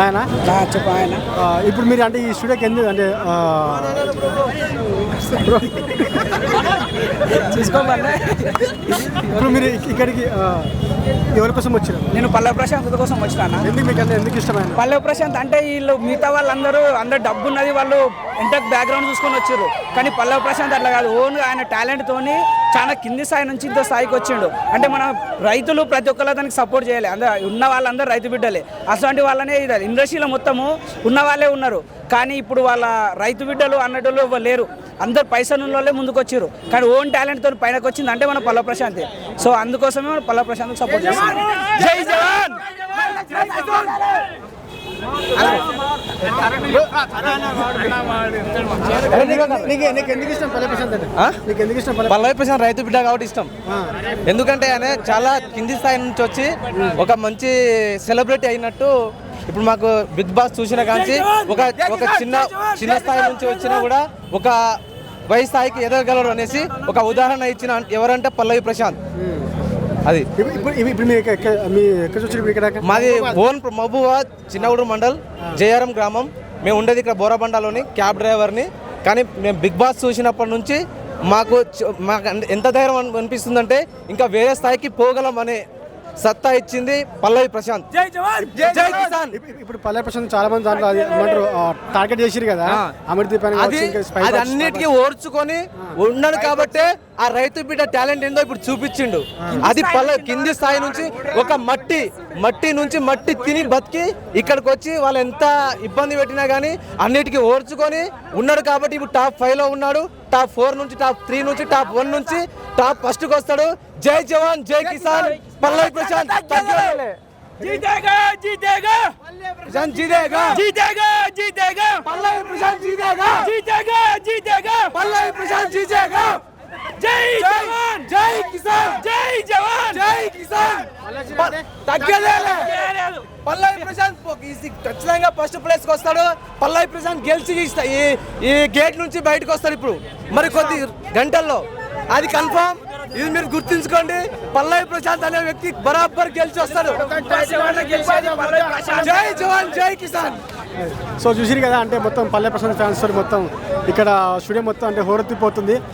ఆయన? చెప్పు ఆయన. ఇప్పుడు మీరు అంటే ఈ స్టూడియోకి ఎందుకు అంటే చూసుకోమన్నా ఇప్పుడు మీరు ఇక్- ఇక్కడికి ఎవరి కోసం వచ్చారు నేను పల్లె ప్రశాంత్ కోసం వచ్చినా ఎందుకు మీకు అంటే ఎందుకు ఇష్టమైన పల్లె ప్రశాంత్ అంటే వీళ్ళు మిగతా వాళ్ళందరూ అందరు డబ్బు ఉన్నది వాళ్ళు ఎంత బ్యాక్గ్రౌండ్ చూసుకొని వచ్చారు కానీ పల్లె ప్రశాంత్ అట్లా కాదు. ఓన్ ఆయన టాలెంట్ తోని చాలా కింది స్థాయి నుంచి ఇంత స్థాయికి వచ్చిండు. అంటే మన రైతులు ప్రతి ఒక్కరు దానికి సపోర్ట్ చేయాలి. అందరూ ఉన్న వాళ్ళందరూ రైతు బిడ్డలే. అటువంటి వాళ్ళనే ఇది ఇండస్ట్రీలో మొత్తము ఉన్న వాళ్ళే ఉన్నారు. కానీ ఇప్పుడు వాళ్ళ రైతు బిడ్డలు అన్నట్లు లేరు. అందరు పైసలు వాళ్ళే ముందుకు వచ్చారు కానీ ఓన్ టాలెంట్తో పైనకు వచ్చింది అంటే మన పల్ల ప్రశాంతే. సో అందుకోసమే మనం పల్ల ప్రశాంత్ సపోర్ట్ చేస్తాం జై జవాన్! పల్లవి ప్రశాంత్ రైతు బిడ్డ కాబట్టి ఇష్టం. ఎందుకంటే ఆయన చాలా కింది స్థాయి నుంచి వచ్చి ఒక మంచి సెలబ్రిటీ అయినట్టు ఇప్పుడు మాకు బిగ్ బాస్ చూసిన కాంచి ఒక ఒక చిన్న చిన్న స్థాయి నుంచి వచ్చినా కూడా ఒక పై స్థాయికి ఎదగలరు అనేసి ఒక ఉదాహరణ ఇచ్చిన ఎవరంటే పల్లవి ప్రశాంత్. అది. మాది ఓన్ మహబూబాద్ చిన్నగూడు మండల్ జయరం గ్రామం. మేము ఉండేది ఇక్కడ బోరబండలోని క్యాబ్ డ్రైవర్ని. కానీ మేము బిగ్ బాస్ చూసినప్పటి నుంచి మాకు మాకు ఎంత ధైర్యం అన్- అనిపిస్తుందంటే ఇంకా వేరే స్థాయికి పోగలం అనే సత్తా ఇచ్చింది పల్లవి ప్రశాంత్. జై జవాన్! జై కిసాన్ ఇప్పుడు- ఇప్పుడు పల్లె ప్రశాంత్ చాలా మంది దాంట్లో అది ఏమంటారు టార్గెట్ చేసిరు కదా అని అది అది అన్నిటికీ ఓర్చుకొని ఉన్నాడు కాబట్టే ఆ రైతు బిడ్డ టాలెంట్ ఏందో ఇప్పుడు చూపించిండు. అది పల్ల కింది స్థాయి నుంచి ఒక మట్టి మట్టి నుంచి మట్టి తిని బతికి ఇక్కడికి వచ్చి వాళ్ళు ఎంత ఇబ్బంది పెట్టినా కానీ అన్నిటికీ ఓర్చుకొని ఉన్నాడు కాబట్టి ఇప్పుడు టాప్ ఫైవ్లో ఉన్నాడు. టాప్ ఫోర్ నుంచి టాప్ త్రీ నుంచి టాప్ వన్ నుంచి టాప్ ఫస్ట్కి వస్తాడు. జై జవాన్ జై కిసాన్! పల్లవి ప్రశాంత్ జీతేగా జీతేగా. ప్రశాంత్ జీతేగా. జీతేగా జీతేగా. పల్లవి ప్రశాంత్ జీతేగా. జీతేగా జీతేగా. పల్లవి ప్రశాంత్ జీతేగా. జై జవాన్. జై కిసాన్. జై జవాన్. జై కిసాన్. తగ్గదేలే పల్లవి ప్రశాంత్ ఖచ్చితంగా ఫస్ట్ ప్లేస్కి వస్తాడు. పల్లవి ప్రశాంత్ గెలిచి ఈ ఈ గేట్ నుంచి బయటకు వస్తాడు ఇప్పుడు. మరి కొద్ది గంటల్లో. అది కన్ఫర్మ్ ఇది మీరు గుర్తుంచుకోండి పల్లవి ప్రశాంత్ అనే వ్యక్తి బరాబర్ గెలిచి వస్తాడు. జై జవాన్ జై కిసాన్. సో చూసిరు కదా అంటే మొత్తం పల్లె ప్రశాంత్ ఫ్యాన్స్ మొత్తం ఇక్కడ స్టూడియో మొత్తం అంటే హోరెత్తిపోతుంది.